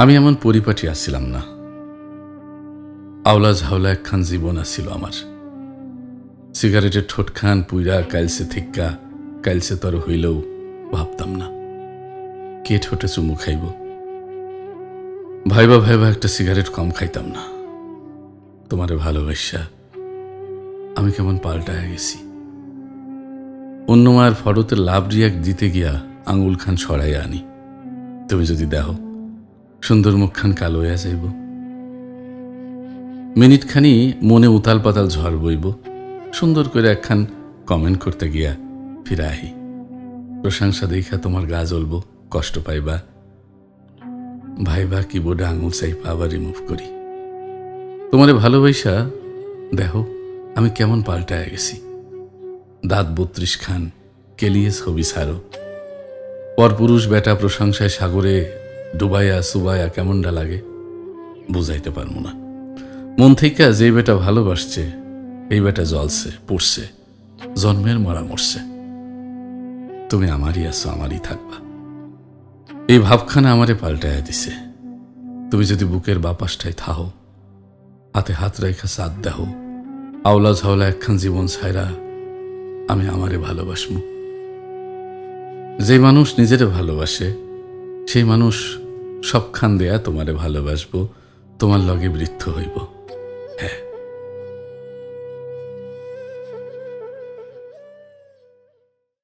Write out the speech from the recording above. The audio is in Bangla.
আমি এমন পরিপাটি আসছিলাম না। আওলা ঝাওলা একখান জীবন আসছিল আমার। সিগারেটের ঠোঁটখান পুইরা কাইলসে থিক্কা, কাইলসে তর হইলেও ভাবতাম না। কে ঠোঁটে চুমু খাইব? ভাইবা ভাইবা একটা সিগারেট কম খাইতাম না। তোমারে ভালোবাসা, আমি কেমন পাল্টায় গেছি। অন্য মায়ের ফটোতে লাভ রিয়াক দিতে গিয়া আঙুল খান সরাই আনি। তুমি যদি দেখো সুন্দর মুখখান কালো হইয়া যাইব। মিনিটখানি মনে উতাল পাতাল ঝড় বইব। সুন্দর করে একখান কমেন্ট করতে গিয়া ফিরে আহি। প্রশংসা দেখা তোমার গা জ্বলব, কষ্ট পাইবা। ভাইবা কিবোর্ডে আঙুল চাইপা আবার রিমুভ করি। তোমারে ভালোবাসা দেখো, আমি কেমন পাল্টায় গেছি। দাঁত বত্রিশ খান কেলিয়ে ছবি ছাড়ো। পরপুরুষ বেটা প্রশংসায় সাগরে ডুবাইয়া সুবাইয়া কেমনটা লাগে? বুঝাইতে পারব না। মন থেকে যে বেটা ভালোবাসছে, এই বেটা জলছে পড়ছে, জন্মের মরা মরছে। তুমি আমারই আছো, আমারই থাকবা। এই ভাবখানা আমারে পাল্টাইয়া দিছে। তুমি যদি বুকের বাপাসটাই থাহো হাতে হাত রেখা সাথ দেহ আওলা ঝাওলা একখান জীবন ছাইরা আমি আমারে ভালোবাসমু। যে মানুষ নিজেরে ভালোবাসে, সেই মানুষ সবখান দেয়া তোমারে ভালোবাসবো তোমার লগে বৃদ্ধ হইব।